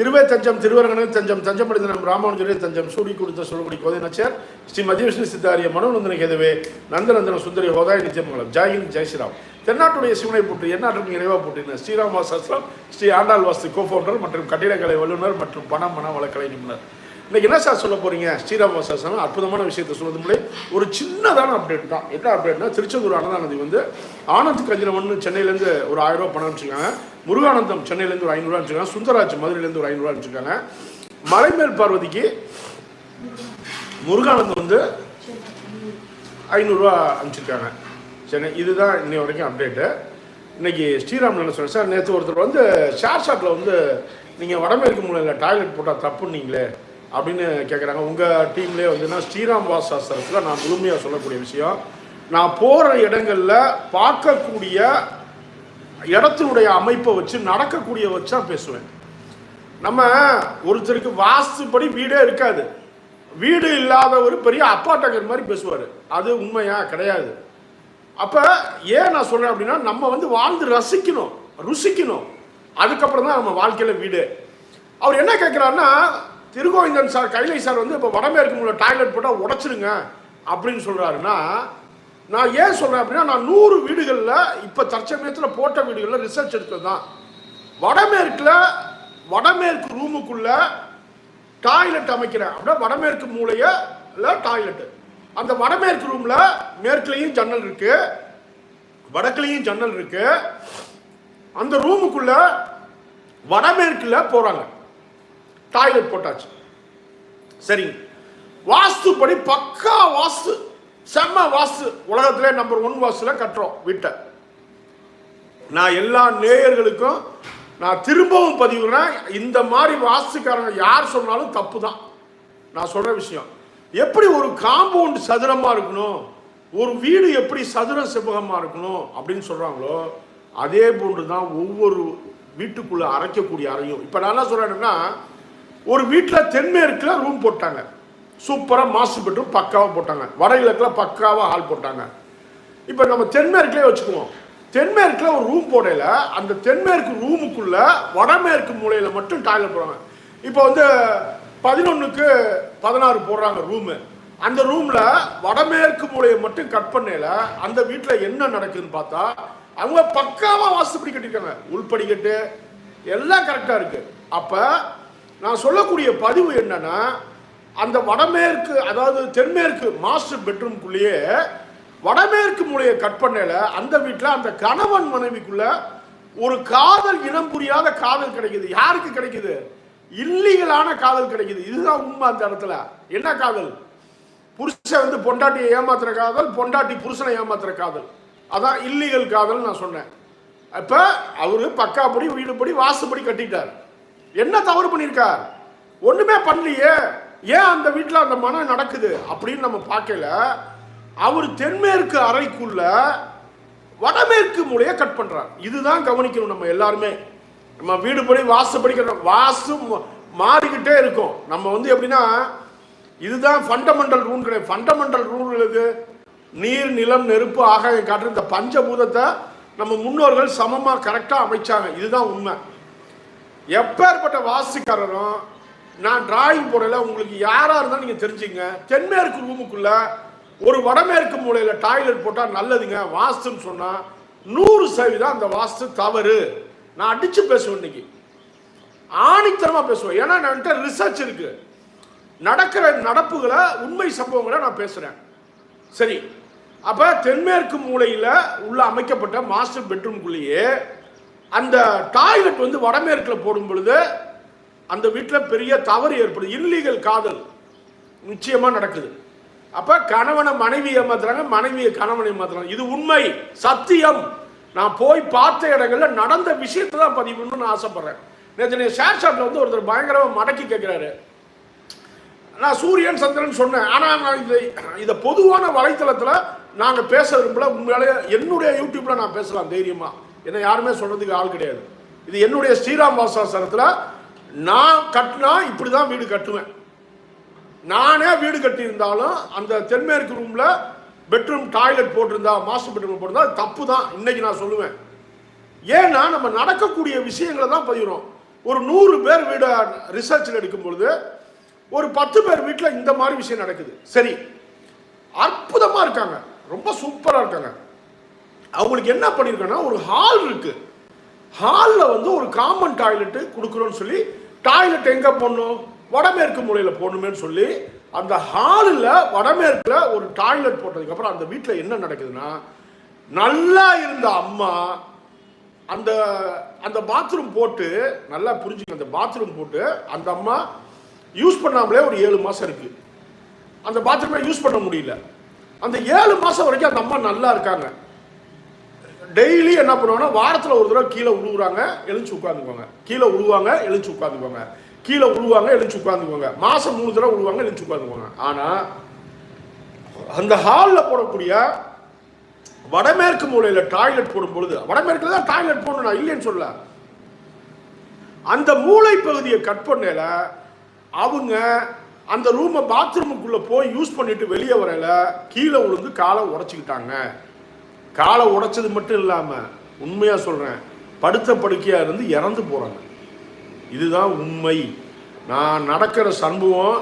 திருவே தஞ்சம் திருவரங்கன தஞ்சம் தஞ்சமடைந்தனம் ராமானுஜரே தஞ்சம் சூடி கொடுத்த சொல்லக்கூடிய கோதைநச்சர் ஸ்ரீ மத்திய விஷ்ணு சித்தாரிய மனோநந்தன கேதவே நந்தநந்தன சுந்தரி ஹோதாய நித்தியமங்கலம். ஜாயின் ஜெய் ஸ்ரீராம். தென்னாட்டுடைய சிவனை போட்டு எந்நாட்டுக்கு நினைவாக போட்டின ஸ்ரீராம் வாசாஸ்திரம் ஸ்ரீ ஆண்டாள் வாஸ்து கோஃபவுண்டர் மற்றும் கட்டிடக்கலை வல்லுநர் மற்றும் பணம் மன வழக்கலை நிபுணர். இன்னைக்கு என்ன சார் சொல்ல போறீங்க? ஸ்ரீராம சாசனம் அற்புதமான விஷயத்தை சொல்றது முடியும் ஒரு சின்னதான அப்டேட் தான். என்ன அப்டேட்னா திருச்செந்தூர் அன்னதானதி வந்து ஆனந்த் கஞ்சனவன் சென்னையிலேருந்து ஒரு ஆயிரம் ரூபா பணம் அனுப்பிச்சிருக்காங்க. முருகானந்தம் சென்னையிலேருந்து ஒரு ஐநூறுரூவா அனுப்பிச்சிருக்காங்க. சுந்தராஜ் மதுரையிலேருந்து ஒரு ஐநூறுரூவா அனுப்பிச்சிருக்காங்க. மலைமேல் பார்வதிக்கு முருகானந்தம் வந்து ஐநூறுரூவா அனுப்பிச்சிருக்காங்க. சரி இதுதான் இன்னை வரைக்கும் அப்டேட்டு இன்னைக்கு ஸ்ரீராம் என்ன சொன்னேன் சார் நேற்று ஒருத்தர் வந்து ஷேர் ஷாட்டில் வந்து நீங்கள் வடமேற்கு மூலையில் டாய்லெட் போட்டால் தப்புன்னீங்களே. அப்படின்னு கேட்குறாங்க உங்கள் டீம்லேயே வந்துன்னா ஸ்ரீராம் வாசாஸ்திரத்தில் நான் முழுமையாக சொல்லக்கூடிய விஷயம். நான் போகிற இடங்களில் பார்க்கக்கூடிய இடத்தினுடைய அமைப்பை வச்சு நடக்கக்கூடிய வச்சா பேசுவேன். நம்ம ஒருத்தருக்கு வாஸ்துப்படி வீடே இருக்காது. வீடு இல்லாதவர் பெரிய அப்பாட்டகர் மாதிரி பேசுவார். அது உண்மையா? கிடையாது. அப்போ ஏன் நான் சொல்கிறேன் அப்படின்னா நம்ம வந்து வாழ்ந்து ரசிக்கணும் ருசிக்கணும். அதுக்கப்புறம் தான் நம்ம வாழ்க்கையில் வீடு. அவர் என்ன கேட்குறாருன்னா திருகோவிந்தன் சார் கைலை சார் வந்து இப்போ வடமேற்கு மூல டாய்லெட் போட்டால் உடச்சிருங்க அப்படின்னு சொல்கிறாருன்னா நான் ஏன் சொல்கிறேன் அப்படின்னா நான் நூறு வீடுகளில் இப்போ தற்சமயத்தில் போட்ட வீடுகளில் ரிசர்ச் எடுத்தது தான் வடமேற்கில் வடமேற்கு ரூமுக்குள்ள டாய்லெட் அமைக்கிறேன். அப்படின்னா வடமேற்கு மூலையில் டாய்லெட்டு அந்த வடமேற்கு ரூமில் மேற்குலேயும் ஜன்னல் இருக்கு வடக்குலேயும் ஜன்னல் இருக்கு. அந்த ரூமுக்குள்ள வடமேற்குல போகிறாங்க டாய்லெட் போட்டாச்சு. சரிங்க வாஸ்துப்படி பக்கா வாஸ்து செம்ம வாஸ்து. உலகத்திலே நம்பர் ஒன் வாஸ்துல கட்டுறோம் வீட்டை. நான் எல்லா நேயர்களுக்கும் நான் திரும்பவும் பதிவுறேன் இந்த மாதிரி வாஸ்துக்காரங்க யார் சொன்னாலும் தப்பு தான் நான் சொல்ற விஷயம். எப்படி ஒரு காம்பவுண்ட் சதுரமா இருக்கணும்? ஒரு வீடு எப்படி சதுர செவ்வகமா இருக்கணும்? அப்படின்னு சொல்றாங்களோ அதே போன்று தான் ஒவ்வொரு வீட்டுக்குள்ள அரைக்கக்கூடிய அறையும். இப்போ நான் என்ன சொல்றேன்னா ஒரு வீட்டில் தென்மேற்கில் ரூம் போட்டாங்க. சூப்பராக மாஸ்டர் பெட்ரூம் பக்காவாக போட்டாங்க. வடகிழக்கில் பக்காவாக ஹால் போட்டாங்க. இப்போ நம்ம தென்மேற்குலேயே வச்சுக்குவோம். தென்மேற்கில் ஒரு ரூம் போடையில் அந்த தென்மேற்கு ரூமுக்குள்ளே வடமேற்கு மூலையில் மட்டும் டாய்லெட் போடுறாங்க. இப்போ வந்து பதினொன்றுக்கு பதினாறு போடுறாங்க ரூமு அந்த ரூமில் வடமேற்கு மூலையை மட்டும் கட் பண்ணையில் அந்த வீட்டில் என்ன நடக்குதுன்னு பார்த்தா அவங்க பக்காவாக வாஸ்துப்படி கட்டிருக்காங்க உள்படிக்கட்டு எல்லாம் கரெக்டாக இருக்குது அப்போ நான் சொல்லக்கூடிய பதிவு என்னன்னா அந்த வடமேற்கு அதாவது தென்மேற்கு மாஸ்டர் பெட்ரூம்குள்ளேயே வடமேற்கு மூலையை கட் பண்ணல அந்த வீட்டில் அந்த கணவன் மனைவிக்குள்ள ஒரு காதல் இனம் புரியாத காதல் கிடைக்குது. யாருக்கு கிடைக்குது? இல்லீகலான காதல் கிடைக்குது. இதுதான் உண்மை அந்த இடத்துல. என்ன காதல்? புருஷன் வந்து பொண்டாட்டியை ஏமாத்துற காதல் பொண்டாட்டி புருஷனை ஏமாத்துற காதல். அதான் இல்லீகல் காதல் நான் சொன்னேன். அப்போ அவரு பக்காப்படி வீடுபடி வாசுபடி கட்டிட்டார். என்ன தவறு பண்ணியிருக்கார்? ஒன்றுமே பண்ணலையே. ஏன் அந்த வீட்டில் அந்த மனம் நடக்குது அப்படின்னு நம்ம பார்க்கல. அவர் தென்மேற்கு அறைக்குள்ள வடமேற்கு மூலையை கட் பண்ணுறார் இதுதான் கவனிக்கணும் நம்ம எல்லாருமே. நம்ம வீடு படி வாசு கட்டணும் வாசு மாறிக்கிட்டே இருக்கும். நம்ம வந்து எப்படின்னா இதுதான் ஃபண்டமெண்டல் ரூல் கிடையாது. ஃபண்டமெண்டல் ரூல் இது நீர் நிலம் நெருப்பு ஆகாயம் காற்று இந்த பஞ்சபூதத்தை நம்ம முன்னோர்கள் சமமாக கரெக்டாக அமைச்சாங்க. இதுதான் உண்மை. எப்பேற்பட்ட வாசிக்காரரும் நான் டிராயிங் போடல உங்களுக்கு யாரா இருந்தாலும் நீங்க தெரிஞ்சுங்க. தென்மேற்கு ரூமுக்குள்ள ஒரு வடமேற்கு மூலையில டாய்லெட் போட்டா நல்லதுங்க வாஸ்துன்னு சொன்னா நூறு சதவீதம் அந்த வாஸ்து தவறு. நான் அடிச்சு பேசுவேன் இன்னைக்கு. ஆணித்தரமா பேசுவேன். ஏன்னா என்கிட்ட ரிசர்ச் இருக்கு. நடக்கிற நடப்புகளை உண்மை சம்பவங்களை நான் பேசுறேன். சரி. அப்ப தென்மேற்கு மூலையில உள்ள அமைக்கப்பட்ட மாஸ்டர் பெட்ரூம்குள்ளேயே அந்த டாய்லெட் வந்து வடமேற்கில் போடும் பொழுது அந்த வீட்டில் பெரிய தவறு ஏற்படுது. இல்லீகல் காதல் நிச்சயமாக நடக்குது. அப்போ கணவனை மனைவி ஏமாத்துறாங்க மனைவியை கணவனை ஏமாத்துறாங்க. இது உண்மை சத்தியம். நான் போய் பார்த்த இடங்கள்ல நடந்த விஷயத்தை தான் பதிவுன்னு நான் ஆசைப்படுறேன். நேற்று ஷேர் ஷாட்ல வந்து ஒருத்தர் பயங்கரமாக மடக்கி கேட்குறாரு நான் சூரியன் சந்திரன் சொன்னேன். ஆனால் நான் இதை இதை பொதுவான வலைத்தளத்தில் நாங்கள் பேச விரும்பல. உண்மையாலே என்னுடைய யூடியூப்பில் நான் பேசலாம் தைரியமாக என்ன யாருமே சொன்னதுக்கு ஆள் கிடையாது. இது என்னுடைய ஸ்ரீராம் வாசாசனத்தில் நான் கட்டினா இப்படி தான் வீடு கட்டுவேன். நானே வீடு கட்டியிருந்தாலும் அந்த தென்மேற்கு ரூமில் பெட்ரூம் டாய்லெட் போட்டிருந்தா மாஸ்டர் பெட்ரூம் போட்டிருந்தா தப்பு தான் இன்னைக்கு நான் சொல்லுவேன். ஏன்னா நம்ம நடக்கக்கூடிய விஷயங்களை தான் பதிகிறோம். ஒரு நூறு பேர் வீட ரிசர்ச்சில் எடுக்கும் பொழுது ஒரு பத்து பேர் வீட்டில் இந்த மாதிரி விஷயம் நடக்குது. சரி. அற்புதமாக இருக்காங்க. ரொம்ப சூப்பராக இருக்காங்க. அவங்களுக்கு என்ன பண்ணியிருக்கோன்னா ஒரு ஹால் இருக்கு. ஹாலில் வந்து ஒரு காமன் டாய்லெட்டு கொடுக்குறோன்னு சொல்லி டாய்லெட் எங்கே போடணும்? வடமேற்கு மூலையில் போடணுமேன்னு சொல்லி அந்த ஹாலில் வடமேற்கில் ஒரு டாய்லெட் போட்டதுக்கப்புறம் அந்த வீட்டில் என்ன நடக்குதுன்னா நல்லா இருந்த அம்மா அந்த அந்த பாத்ரூம் போட்டு நல்லா புரிஞ்சுக்க அந்த பாத்ரூம் போட்டு அந்த அம்மா யூஸ் பண்ணாமலே ஒரு ஏழு மாதம் இருக்குது அந்த பாத்ரூமை யூஸ் பண்ண முடியல. அந்த ஏழு மாதம் வரைக்கும் அந்த அம்மா நல்லா இருக்காங்க. டெய்லி என்ன பண்ணுவாங்கன்னா வாரத்தில் ஒரு தடவை கீழே உழுவுறாங்க எழுச்சி உட்காந்துக்குவாங்க கீழே உழுவாங்க எழுந்து உட்காந்துக்குவாங்க கீழே உழுவாங்க எழுந்து உட்காந்துக்குவாங்க மாதம் மூணு தடவை உழுவாங்க எழுச்சி உட்காந்துக்குவாங்க ஆனால் அந்த ஹாலில் போடக்கூடிய வடமேற்கு மூலையில் டாய்லெட் போடும் பொழுது வடமேற்கில் தான் டாய்லெட் போடணும் நான் இல்லைன்னு சொல்ல அந்த மூளை பகுதியை கட் பண்ணல அவங்க அந்த ரூமை பாத்ரூமுக்குள்ளே போய் யூஸ் பண்ணிட்டு வெளியே வரல கீழே விழுந்து காலை உடச்சிக்கிட்டாங்க. காலை உடைச்சது மட்டும் இல்லாமல் உண்மையாக சொல்கிறேன் படுத்த படுக்கையாக இருந்து இறந்து போகிறாங்க இதுதான் உண்மை. நான் நடக்கிற சம்பவம்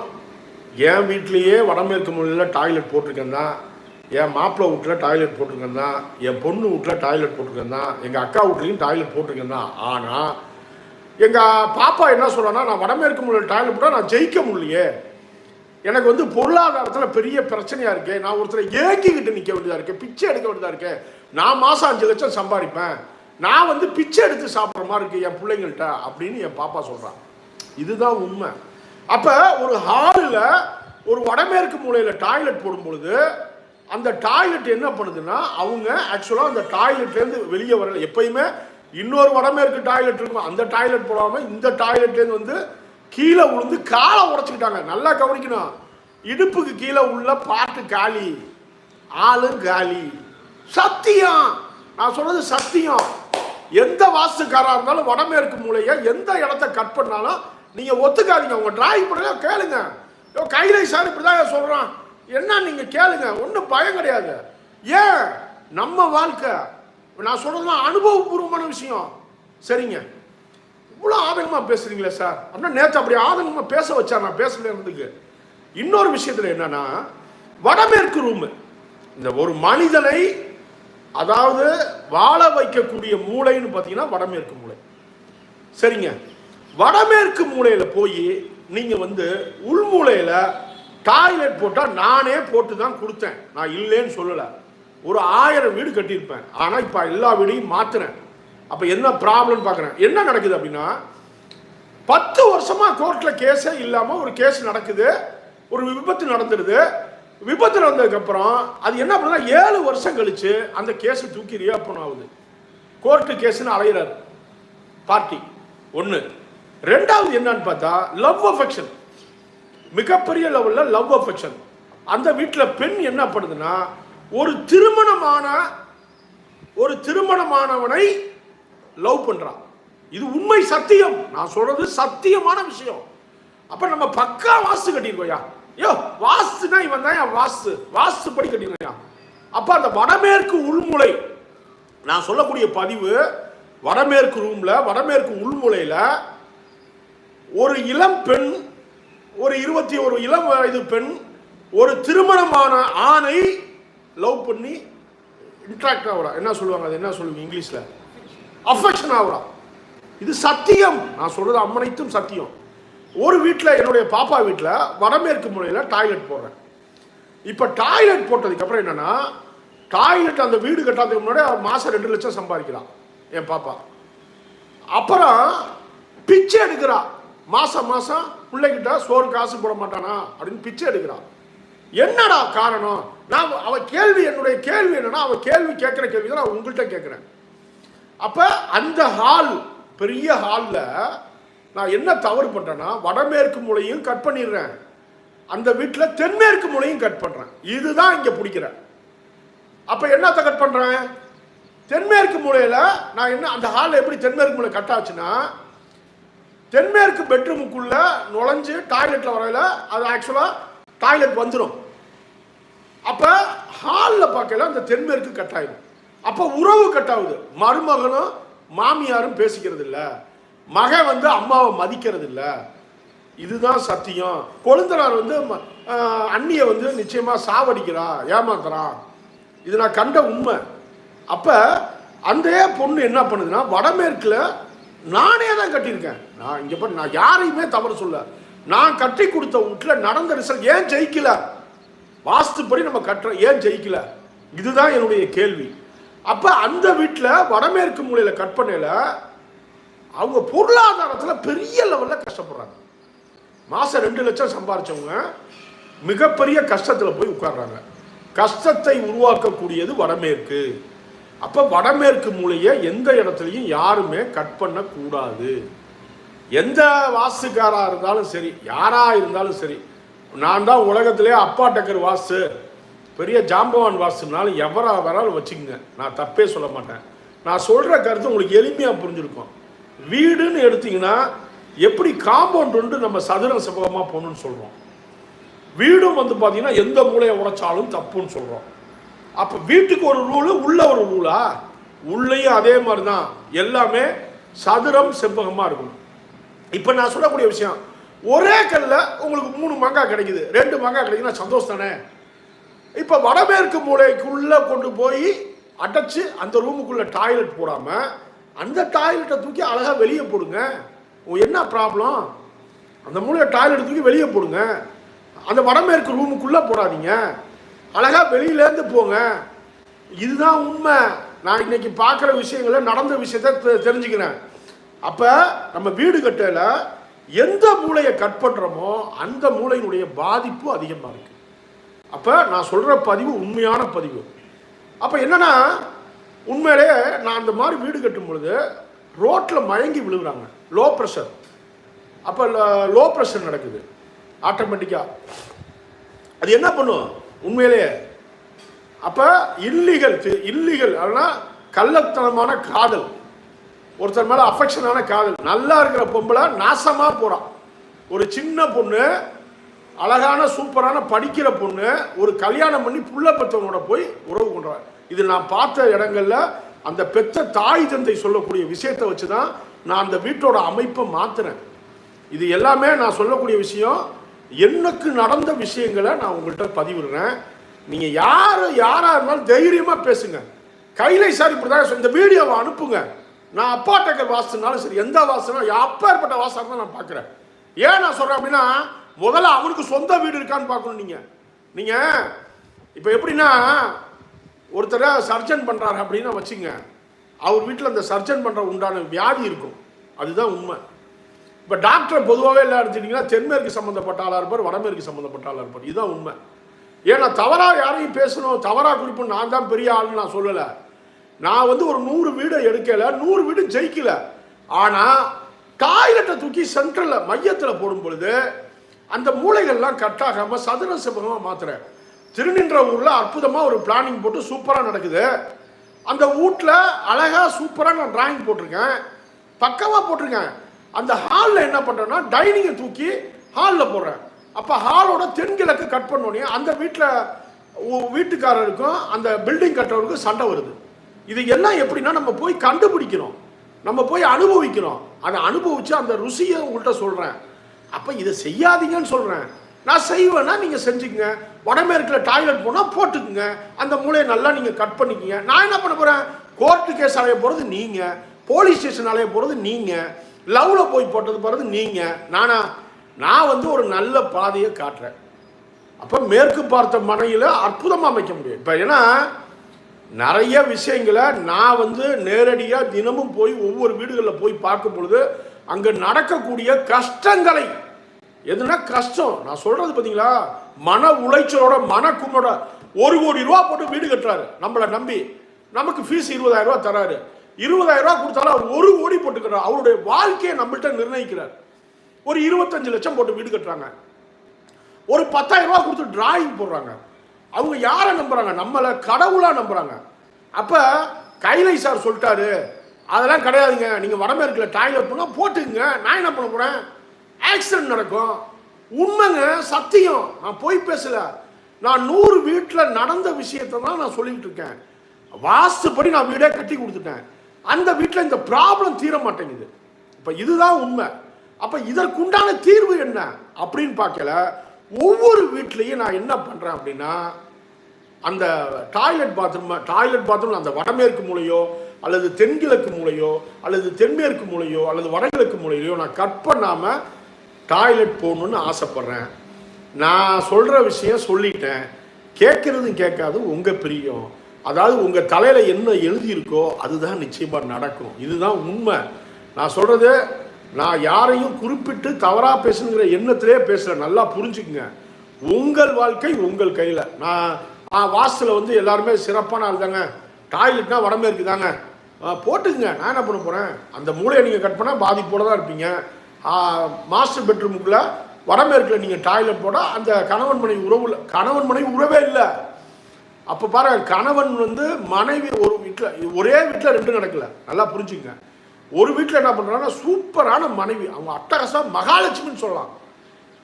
என் வீட்லேயே வடமேற்கு மொழியில் டாய்லெட் போட்டிருக்கேன் தான் என் மாப்பிள்ளை வீட்டில் டாய்லெட் போட்டிருக்கேன் தான் என் பொண்ணு வீட்டில் டாய்லெட் போட்டிருக்கேன் தான் எங்கள் அக்கா வீட்லேயும் டாய்லெட் போட்டிருக்கேன் தான் ஆனால் எங்கள் பாப்பா என்ன சொல்கிறேன்னா நான் வடமேற்கு மொழியில் டாய்லெட் போட்டால் நான் ஜெயிக்க முடியலையே. எனக்கு வந்து பொருளாதாரத்தில் பெரிய பிரச்சனையாக இருக்கு நான் ஒருத்தரை ஏங்கிக்கிட்டு நிற்க வேண்டியதாக இருக்கேன் பிச்சை எடுக்க வேண்டியதாக இருக்கேன் நான் மாதம் அஞ்சு லட்சம் சம்பாதிப்பேன் நான் வந்து பிச்சை எடுத்து சாப்பிட்ற மாதிரி இருக்கு என் பிள்ளைங்கள்ட்ட அப்படின்னு என் பாப்பா சொல்கிறான் இதுதான் உண்மை. அப்போ ஒரு ஹாலில் ஒரு வடமேற்கு மூலையில் டாய்லெட் போடும் பொழுது அந்த டாய்லெட் என்ன பண்ணுதுன்னா அவங்க ஆக்சுவலாக அந்த டாய்லெட்லேருந்து வெளியே வரல. எப்பயுமே இன்னொரு வடமேற்கு டாய்லெட் இருக்கும் அந்த டாய்லெட் போடாமல் இந்த டாய்லெட்லேருந்து வந்து கீழே விழுந்து காலை உடச்சிக்கிட்டாங்க. நல்லா கவனிக்கணும். இடுப்புக்கு கீழே உள்ள பாட்டு காலி ஆளும் காலி. சத்தியம். நான் சொல்றது சத்தியம். எந்த வாஸ்துக்காரா இருந்தாலும் வடமேற்கு மூலையை எந்த இடத்த கட் பண்ணாலும் நீங்க ஒத்துக்காதீங்க. உங்க டிராயிங் பண்ணல கேளுங்க. ஓ கைலை சார் இப்படிதான் சொல்றான். என்ன நீங்க கேளுங்க. ஒன்றும் பயம் கிடையாது. ஏன்? நம்ம வாழ்க்கை. நான் சொல்றதுலாம் அனுபவபூர்வமான விஷயம். சரிங்க. இவ்வளோ ஆதங்கமாக பேசுறீங்களே சார்? அப்படின்னா நேற்று அப்படி ஆதங்கமாக பேச வச்சார் நான் பேசலேருந்துக்கு இன்னொரு விஷயத்தில் என்னன்னா வடமேற்கு ரூமு. இந்த ஒரு மனிதனை அதாவது வாழ வைக்கக்கூடிய மூளைன்னு பார்த்தீங்கன்னா வடமேற்கு மூளை. சரிங்க. வடமேற்கு மூலையில் போய் நீங்கள் வந்து உள்மூலையில் டாய்லெட் போட்டால் நானே போட்டு தான் கொடுத்தேன். நான் இல்லைன்னு சொல்லலை. ஒரு ஆயிரம் வீடு கட்டியிருப்பேன். ஆனால் இப்போ எல்லா வீடையும் மாற்றினேன் அப்போ என்ன ப்ராப்ளம் பார்க்குறேன். என்ன நடக்குது அப்படின்னா பத்து வருஷமாக கோர்ட்டில் கேஸே இல்லாமல் ஒரு கேஸ் நடக்குது ஒரு விபத்து நடந்துடுது விபத்து நடந்ததுக்கப்புறம் அது என்ன பண்ணுன்னா ஏழு வருஷம் கழித்து அந்த கேஸை தூக்கி ரீஓப்பன் ஆகுது. கோர்ட்டு கேஸ்னு அலையிறாரு. பார்ட்டி ஒன்று ரெண்டாவது என்னன்னு பார்த்தா லவ் அஃபெக்ஷன் மிகப்பெரிய லெவலில் லவ் அஃபெக்ஷன் அந்த வீட்டில் பெண் என்ன பண்ணுதுன்னா ஒரு திருமணமான ஒரு திருமணமானவனை லவ் பண்ணுறான் இது உண்மை சத்தியம். நான் சொல்றது சத்தியமான விஷயம். அப்ப நம்ம பக்கா வாஸ்து கட்டியிருக்கோயா ஐயோ வாஸ்துனா இவன் தான் என் வாஸ்து. வாஸ்து படி கட்டிருக்கோயா அப்ப அந்த வடமேற்கு உள்முளை நான் சொல்லக்கூடிய பதிவு வடமேற்கு ரூம்ல வடமேற்கு உள்முலையில ஒரு இளம் பெண் ஒரு இருபத்தி ஒரு இளம் வயது பெண் ஒரு திருமணமான ஆணை லவ் பண்ணி இன்ட்ராக்ட் ஆகுறா. என்ன சொல்லுவாங்க? அது என்ன சொல்லுவீங்க? இங்கிலீஷில். அஃபெக்ஷன் ஆகுறா. இது சத்தியம். நான் சொல்றது அம்மனைத்தும் சத்தியம். ஒரு வீட்டில் என்னுடைய பாப்பா வீட்டில் வடமேற்கு முறையில் டாய்லெட் போடுறேன். இப்போ டாய்லெட் போட்டதுக்கு அப்புறம் என்னன்னா டாய்லெட் அந்த வீடு கட்டாததுக்கு முன்னாடி அவன் மாதம் ரெண்டு லட்சம் சம்பாதிக்கிறான் என் பாப்பா. அப்புறம் பிச்சை எடுக்கிறா. மாதம் மாதம் பிள்ளைகிட்ட சோறு காசு போட மாட்டானா அப்படின்னு பிச்சை எடுக்கிறான் என்னடா காரணம்? நான் அவ கேள்வி என்னுடைய கேள்வி என்னன்னா அவ கேள்வி கேட்குற கேள்வி தான் நான் உங்கள்கிட்ட கேட்குறேன். அப்போ அந்த ஹால் பெரிய ஹாலில் நான் என்ன தவறு பண்ணுறேன்னா வடமேற்கு மூலையும் கட் பண்ணிடுறேன். அந்த வீட்டில் தென்மேற்கு மூலையும் கட் பண்ணுறேன் இதுதான் இங்கே பிடிக்கிறேன் அப்போ என்னத்தை கட் பண்ணுறேன் தென்மேற்கு மூலையில் நான் என்ன அந்த ஹாலில் எப்படி தென்மேற்கு மூலை கட் ஆச்சுன்னா தென்மேற்கு பெட்ரூமுக்குள்ளே நுழைஞ்சு டாய்லெட்டில் வரையில அது ஆக்சுவலாக டாய்லெட் வந்துடும் அப்போ ஹாலில் பார்க்கல அந்த தென்மேற்கு கட் ஆயிடும் அப்போ உறவு கட் ஆகுது மருமகனும் மாமியாரும் பேசிக்கிறது இல்லை மகன் வந்து அம்மாவை மதிக்கிறது இல்லை இதுதான் சத்தியம். கொழுந்தனார் வந்து ம- அண்ணியை வந்து நிச்சயமாக சாவடிக்கிறா ஏமாத்துறான் இது நான் கண்ட உண்மை. அப்போ அந்த பொண்ணு என்ன பண்ணுதுன்னா வடமேற்கில் நானே தான் கட்டியிருக்கேன். நான் இங்கே பாரு நான் யாரையுமே தவறு சொல்ல. நான் கட்டி கொடுத்த வீட்டில் நடந்த ரிசல்ட் ஏன் ஜெயிக்கல? வாஸ்துப்படி நம்ம கட்டுறோம் ஏன் ஜெயிக்கல? இதுதான் என்னுடைய கேள்வி. அப்போ அந்த வீட்டில் வடமேற்கு மூலையில் கட் பண்ணல அவங்க பொருளாதாரத்தில் பெரிய லெவலில் கஷ்டப்படுறாங்க. மாதம் ரெண்டு லட்சம் சம்பாரிச்சவங்க மிகப்பெரிய கஷ்டத்தில் போய் உட்கார்றாங்க. கஷ்டத்தை உருவாக்கக்கூடியது வடமேற்கு. அப்போ வடமேற்கு மூலையை எந்த இடத்துலையும் யாருமே கட் பண்ணக்கூடாது. எந்த வாசுக்காராக இருந்தாலும் சரி யாராக இருந்தாலும் சரி நான் தான் உலகத்திலே அப்பா டக்கர் வாஸ்து பெரிய ஜாம்பவான் வாஸ்துனாலும் எவராக வராலும் வச்சுக்கோங்க. நான் தப்பே சொல்ல மாட்டேன். நான் சொல்கிற கருத்து உங்களுக்கு எளிமையாக புரிஞ்சிருக்கும். வீடுன்னு எடுத்தீங்கன்னா எப்படி காம்பவுண்ட் உண்டு நம்ம சதுரம் செவ்வகமா போகணும்னு சொல்கிறோம் வீடும் வந்து பார்த்தீங்கன்னா எந்த மூலையை உடைச்சாலும் தப்புன்னு சொல்கிறோம் அப்போ வீட்டுக்கு ஒரு ரூலு உள்ள ஒரு ரூலா? உள்ளேயும் அதே மாதிரி தான் எல்லாமே சதுரம் செவ்வகமாக இருக்கும் இப்போ நான் சொல்லக்கூடிய விஷயம் ஒரே கல்ல உங்களுக்கு மூணு மங்கா கிடைக்குது. ரெண்டு மங்காய் கிடைக்குதுன்னா சந்தோஷம் தானே? இப்போ வடமேற்கு மூலைக்குள்ளே கொண்டு போய் அடைச்சு அந்த ரூமுக்குள்ளே டாய்லெட் போடாமல் அந்த டாய்லெட்டை தூக்கி அழகாக வெளியே போடுங்க. என்ன ப்ராப்ளம் அந்த மூலையை டாய்லெட் தூக்கி வெளியே போடுங்க. அந்த வடமேற்கு ரூமுக்குள்ளே போடாதீங்க. அழகாக வெளியிலேருந்து போங்க. இதுதான் உண்மை. நான் இன்னைக்கு பார்க்குற விஷயங்கள நடந்த விஷயத்தை தெ- தெரிஞ்சுக்கிறேன். அப்போ நம்ம வீடு கட்டையில் எந்த மூலையை கட் பண்ணுறோமோ அந்த மூலையினுடைய பாதிப்பு அதிகமாக இருக்குது அப்போ நான் சொல்கிற பதிவு உண்மையான பதிவு. அப்போ என்னென்னா உண்மையிலே நான் அந்த மாதிரி வீடு கட்டும் பொழுது ரோட்டில் மயங்கி விழுகிறாங்க. லோ ப்ரெஷர் அப்போ லோ ப்ரெஷர் நடக்குது. ஆட்டோமேட்டிக்காக அது என்ன பண்ணும்? உண்மையிலேயே அப்போ இல்லீகல் இல்லீகல். அதனால் கள்ளத்தனமான காதல். ஒருத்தர் மேலே அஃபெக்ஷனான காதல். நல்லா இருக்கிற பொம்பளை நாசமாக போகிறான் ஒரு சின்ன பொண்ணு அழகான சூப்பரான படிக்கிற பொண்ணு ஒரு கல்யாணம் பண்ணி புள்ள பெற்றவனோட போய் உறவு கொண்டான் இது நான் பார்த்த இடங்கள்ல அந்த பெற்ற தாய் தந்தை சொல்லக்கூடிய விஷயத்தை வச்சு தான் நான் அந்த வீட்டோட அமைப்பை மாற்றுறேன் இது எல்லாமே நான் சொல்லக்கூடிய விஷயம். எனக்கு நடந்த விஷயங்களை நான் உங்கள்கிட்ட பதிவிடுறேன். நீங்கள் யார் யாராக இருந்தாலும் தைரியமாக பேசுங்க. கைலை சார் இப்படி தான் இந்த வீடியோவை அனுப்புங்க. நான் அப்பா டக்கர் வாசனாலும் சரி எந்த வாசனா அப்பாற்பட்ட வாசனை தான் நான் பார்க்குறேன். ஏன் நான் சொல்கிறேன் அப்படின்னா முதல்ல அவனுக்கு சொந்த வீடு இருக்கான்னு பார்க்கணும் நீங்கள் நீங்கள் இப்போ எப்படின்னா ஒருத்தரை சர்ஜன் பண்ணுறாரு அப்படின்னு வச்சுங்க. அவர் வீட்டில் அந்த சர்ஜன் பண்ணுற உண்டான வியாதி இருக்கும். அதுதான் உண்மை. இப்போ டாக்டர் பொதுவாகவே எல்லாம் எடுத்துட்டிங்கன்னா தென்மேற்கு சம்மந்தப்பட்ட ஆளாக இருப்பார் வடமேற்கு சம்மந்தப்பட்ட ஆளாக இருப்பார். இதுதான் உண்மை. ஏன்னா தவறாக யாரையும் பேசணும் தவறாக குறிப்பு நான் தான் பெரிய ஆளுன்னு நான் சொல்லலை. நான் வந்து ஒரு நூறு வீடை எடுக்கலை நூறு வீடு ஜெயிக்கலை. ஆனால் டாய்லெட்டை தூக்கி சென்ட்ரலில் மையத்தில் போடும் பொழுது அந்த மூளைகள்லாம் கட் ஆகாமல் சதுர சிவகமாக மாத்துறேன் திருநின்ற ஊரில் அற்புதமாக ஒரு பிளானிங் போட்டு சூப்பராக நடக்குது. அந்த வீட்டில் அழகாக சூப்பராக நான் டிராயிங் போட்டிருக்கேன். பக்கமாக போட்டிருக்கேன். அந்த ஹாலில் என்ன பண்ணுறேன்னா டைனிங்கை தூக்கி ஹாலில் போடுறேன். அப்போ ஹாலோட தென்கிழக்கு கட் பண்ணோடனே அந்த வீட்டில் வீட்டுக்காரருக்கும் அந்த பில்டிங் கட்டுறவருக்கும் சண்டை வருது. இது எல்லாம் எப்படின்னா நம்ம போய் கண்டுபிடிக்கிறோம் நம்ம போய் அனுபவிக்கிறோம் அதை அனுபவித்து அந்த ருசியை உங்கள்கிட்ட சொல்கிறேன் அப்போ இதை செய்யாதீங்கன்னு சொல்கிறேன் நான் செய்வேன்னா நீங்கள் செஞ்சுக்கங்க. வடமேற்கில் டாய்லெட் போனால் போட்டுக்குங்க. அந்த மூலையை நல்லா நீங்கள் கட் பண்ணிக்கங்க. நான் என்ன பண்ண போகிறேன் கோர்ட்டு கேஸ் அலைய போகிறது நீங்கள் போலீஸ் ஸ்டேஷன் அலைய போகிறது நீங்கள் லவ்வில் போய் போட்டது போகிறது நீங்கள் நானா நான் வந்து ஒரு நல்ல பாதையை காட்டுறேன். அப்போ மேற்கு பார்த்த மனையில் அற்புதமாக அமைக்க முடியும். இப்போ ஏன்னா நிறைய விஷயங்களை நான் வந்து நேரடியாக தினமும் போய் ஒவ்வொரு வீடுகளில் போய் பார்க்கும் பொழுது அங்கே நடக்கக்கூடிய கஷ்டங்களை. எதுனா கஷ்டம்? நான் சொல்றது பார்த்தீங்களா மன உளைச்சலோட மனக்குமோட ஒரு கோடி ரூபா போட்டு வீடு கட்டுறாரு. நம்மளை நம்பி. நமக்கு ஃபீஸ் இருபதாயிரம் ரூபா தராரு. இருபதாயிரம் ரூபா கொடுத்தாலும் அவர் ஒரு கோடி போட்டுக்கிறார். அவருடைய வாழ்க்கையை நம்மள்கிட்ட நிர்ணயிக்கிறார். ஒரு இருபத்தஞ்சு லட்சம் போட்டு வீடு கட்டுறாங்க. ஒரு பத்தாயிரம் ரூபா கொடுத்து டிராயிங் போடுறாங்க. அவங்க யாரை நம்புறாங்க? நம்மளை கடவுளா நம்புறாங்க. அப்ப கைலை சார் சொல்லிட்டாரு அதெல்லாம் கிடையாதுங்க. நீங்கள் வடமேற்கில் டாய்லெட் போனால் போட்டுக்குங்க. நான் என்ன பண்ண போகிறேன் ஆக்சிடென்ட் நடக்கும். உண்மைங்க சத்தியம். நான் போய் பேசல. நான் நூறு வீட்டில் நடந்த விஷயத்தை தான் நான் சொல்லிக்கிட்டு இருக்கேன். வாஸ்துப்படி நான் வீடே கட்டி கொடுத்துட்டேன். அந்த வீட்டில் இந்த ப்ராப்ளம் தீர மாட்டேங்குது. இப்போ இதுதான் உண்மை. அப்போ இதற்குண்டான தீர்வு என்ன அப்படின்னு பார்க்கல. ஒவ்வொரு வீட்லேயும் நான் என்ன பண்ணுறேன் அப்படின்னா அந்த டாய்லெட் பாத்ரூம் டாய்லெட் பாத்ரூம் அந்த வடமேற்கு மூலையோ அல்லது தென்கிழக்கு மூலையோ அல்லது தென்மேற்கு மூலையோ அல்லது வடகிழக்கு மூலையிலையோ நான் கட் பண்ணாமல் டாய்லெட் போகணுன்னு ஆசைப்பட்றேன். நான் சொல்கிற விஷயம் சொல்லிட்டேன். கேட்குறதும் கேட்காது உங்கள் பிரியம். அதாவது உங்கள் தலையில் என்ன எழுதியிருக்கோ அதுதான் நிச்சயமாக நடக்கும். இதுதான் உண்மை. நான் சொல்கிறது நான் யாரையும் குறிப்பிட்டு தவறாக பேசுங்கிற எண்ணத்திலே பேசுகிறேன் நல்லா புரிஞ்சுக்குங்க. உங்கள் வாழ்க்கை உங்கள் கையில். நான் வாசலில் வந்து எல்லாருமே சிறப்பான ஆள் தாங்க டாய்லெட்னா வடமேற்கு தாங்க போட்டுக்குங்க. நான் என்ன பண்ண போகிறேன் அந்த மூலையை நீங்கள் கட் பண்ணால் பாதிப்போட தான் இருப்பீங்க. மாஸ்டர் பெட்ரூமுக்குள்ளே வடமேற்கில் நீங்கள் டாய்லெட் போட்டால் அந்த கணவன் மனைவி உறவுல கணவன் மனைவி உறவே இல்லை. அப்போ பாருங்க கணவன் வந்து மனைவி ஒரு வீட்டில் ஒரே வீட்டில் ரெண்டும் நடக்கல. நல்லா புரிஞ்சுங்க ஒரு வீட்டில் என்ன பண்ணுறாங்கன்னா சூப்பரான மனைவி. அவங்க அட்டகாசம் மகாலட்சுமின்னு சொல்லலாம்.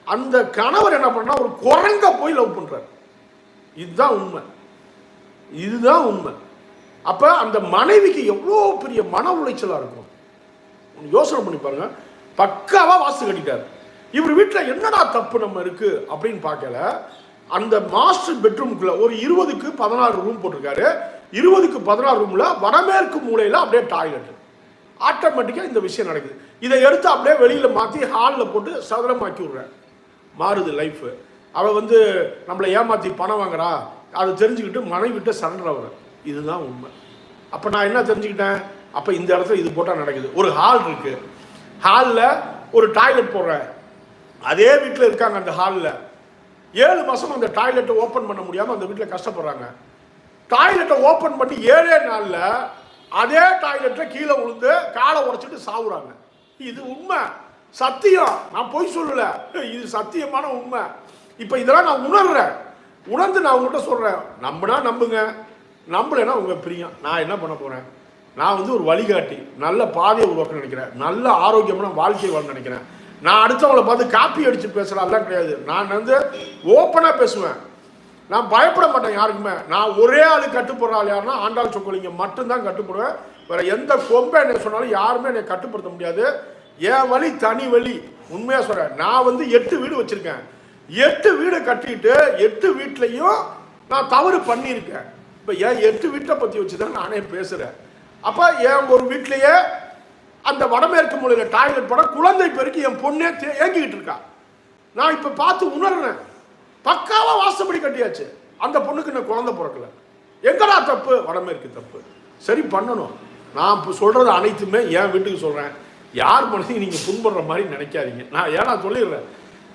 அந்த கணவர் என்ன பண்ணுறா ஒரு குரங்க போய் லவ் பண்ணுறாரு இதுதான் உண்மை. இதுதான் உண்மை. அப்போ அந்த மனைவிக்கு எவ்வளோ பெரிய மன உளைச்சலாக இருக்கும். யோசனை பண்ணி பாருங்க. பக்காவாக வாசு கட்டிட்டார். இவர் வீட்டில் என்னடா தப்பு நம்ம இருக்குது அப்படின்னு பார்க்கல. அந்த மாஸ்டர் பெட்ரூமுக்குள்ள ஒரு இருபதுக்கு பதினாறு ரூம் போட்டிருக்காரு. இருபதுக்கு பதினாறு ரூமில் வடமேற்கு மூலையில் அப்படியே டாய்லெட் ஆட்டோமேட்டிக்காக இந்த விஷயம் நடக்குது. இதை எடுத்து அப்படியே வெளியில் மாற்றி ஹாலில் போட்டு சதுரமாக்கி விட்றேன் மாறுது லைஃப் அவள் வந்து நம்மளை ஏமாற்றி பணம் வாங்குறா. அதை தெரிஞ்சுக்கிட்டு மனைவிட்டு சரண்டர் ஆகுற இதுதான் உண்மை. அப்போ நான் என்ன தெரிஞ்சுக்கிட்டேன்? அப்போ இந்த இடத்துல இது போட்டால் நடக்குது. ஒரு ஹால் இருக்கு. ஹாலில் ஒரு டாய்லெட் போடுறேன். அதே வீட்டில் இருக்காங்க அந்த ஹாலில் ஏழு மாதம் அந்த டாய்லெட்டை ஓப்பன் பண்ண முடியாமல் அந்த வீட்டில் கஷ்டப்படுறாங்க. டாய்லெட்டை ஓப்பன் பண்ணி ஏழே நாளில் அதே டாய்லெட்டில் கீழே விழுந்து காலை உடைச்சிட்டு சாவுறாங்க. இது உண்மை. சத்தியம். நான் பொய் சொல்லலை. இது சத்தியமான உண்மை. இப்போ இதெல்லாம் நான் உணர்றேன். உணர்ந்து நான் உங்கள்கிட்ட சொல்கிறேன் நம்பினா நம்புங்க. நம்பலைன்னா உங்கள் பிரியம். நான் என்ன பண்ண போகிறேன் நான் வந்து ஒரு வழிகாட்டி. நல்ல பாதையை உருவாக்க நினைக்கிறேன். நல்ல ஆரோக்கியமான வாழ்க்கை வாழ நினைக்கிறேன். நான் அடுத்தவங்களை பார்த்து காப்பி அடித்து பேசுகிறாலாம் கிடையாது. நான் வந்து ஓப்பனாக பேசுவேன். நான் பயப்பட மாட்டேன் யாருக்குமே. நான் ஒரே ஆள் கட்டுப்படுற ஆள் யாருன்னா ஆண்டாள் சொக்கலிங்க மட்டும்தான் கட்டுப்படுவேன். வேற எந்த கொம்பை என்ன சொன்னாலும் யாருமே என்னை கட்டுப்படுத்த முடியாது. என் வழி தனி வழி. உண்மையாக சொல்கிறேன் நான் வந்து எட்டு வீடு வச்சுருக்கேன். எட்டு வீடு கட்டிட்டு எட்டு வீட்லையும் நான் தவறு பண்ணியிருக்கேன். இப்போ ஏன் எட்டு வீட்டை பற்றி வச்சு தான் நானே பேசுகிறேன் அப்போ என் ஒரு வீட்லேயே அந்த வடமேற்கு மூலையில் டாய்லெட் பட குழந்தை பெருக்கு என் பொண்ணே தே- ஏங்கிக்கிட்டு இருக்கா. நான் இப்போ பார்த்து உணர்றேன். பக்காவாக வாசப்படி கட்டியாச்சு. அந்த பொண்ணுக்கு நான் குழந்தை பிறக்கல. எங்கடா தப்பு? வடமேற்கு தப்பு. சரி பண்ணணும். நான் இப்போ சொல்கிறது அனைத்துமே என் வீட்டுக்கு சொல்கிறேன் யார் மனசையும் நீங்கள் புண்படுற மாதிரி நினைக்காதீங்க. நான் ஏன்னா சொல்லிடுறேன்?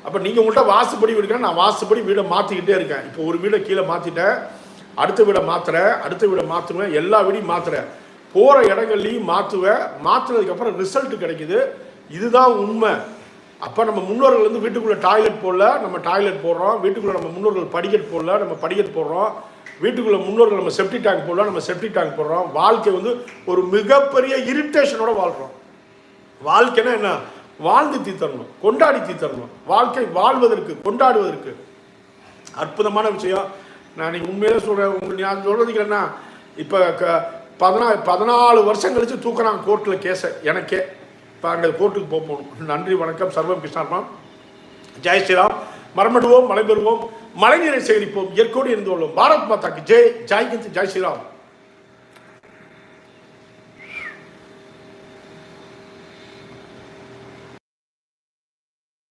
அப்போ நீங்கள் உங்கள்கிட்ட வாசுபடி வீடுக்கிறேன் நான் வாசுபடி வீடை மாற்றிக்கிட்டே இருக்கேன். இப்போ ஒரு வீடை கீழே மாற்றிட்டேன் அடுத்த வீடை மாத்துறேன் அடுத்த வீடை மாற்றுவேன் எல்லா வீடையும் மாத்துறேன். போகிற இடங்கள்லையும் மாற்றுவேன் மாற்றுனதுக்கப்புறம் ரிசல்ட் கிடைக்குது. இதுதான் உண்மை. அப்போ நம்ம முன்னோர்கள் வந்து வீட்டுக்குள்ளே டாய்லெட் போடல நம்ம டாய்லெட் போடுறோம். வீட்டுக்குள்ளே நம்ம முன்னோர்கள் படிக்கட் போடல நம்ம படிக்கட் போடுறோம். வீட்டுக்குள்ளே முன்னோர்கள் நம்ம செப்டி டேங்க் போடல நம்ம செப்டி டேங்க் போடுறோம். வாழ்க்கை வந்து ஒரு மிகப்பெரிய இரிட்டேஷனோட வாழ்கிறோம் வாழ்க்கைன்னா என்ன? வாழ்ந்து தீத்தரணும் கொண்டாடி தீத்தரணும் வாழ்க்கை வாழ்வதற்கு கொண்டாடுவதற்கு. அற்புதமான விஷயம். நான் இன்னைக்கு உண்மையிலே சொல்கிறேன் உங்களுக்கு நான் சொல்கிறதுக்கு என்ன இப்போ க பதினா பதினாலு வருஷம் கழித்து தூக்குறாங்க கோர்ட்டில் கேஸை. எனக்கே. இப்போ அங்கே கோர்ட்டுக்கு போக போகணும் நன்றி வணக்கம் சர்வம் கிருஷ்ணார்மா ஜெய் ஸ்ரீராம். மரமடுவோம் மலை பெறுவோம் மழைநீரை சேகரிப்போம். இயற்கையோடு இருந்து கொள்வோம். பாரத் மாதாக்கு ஜெய். ஜாய் ஜெய் ஸ்ரீராம்.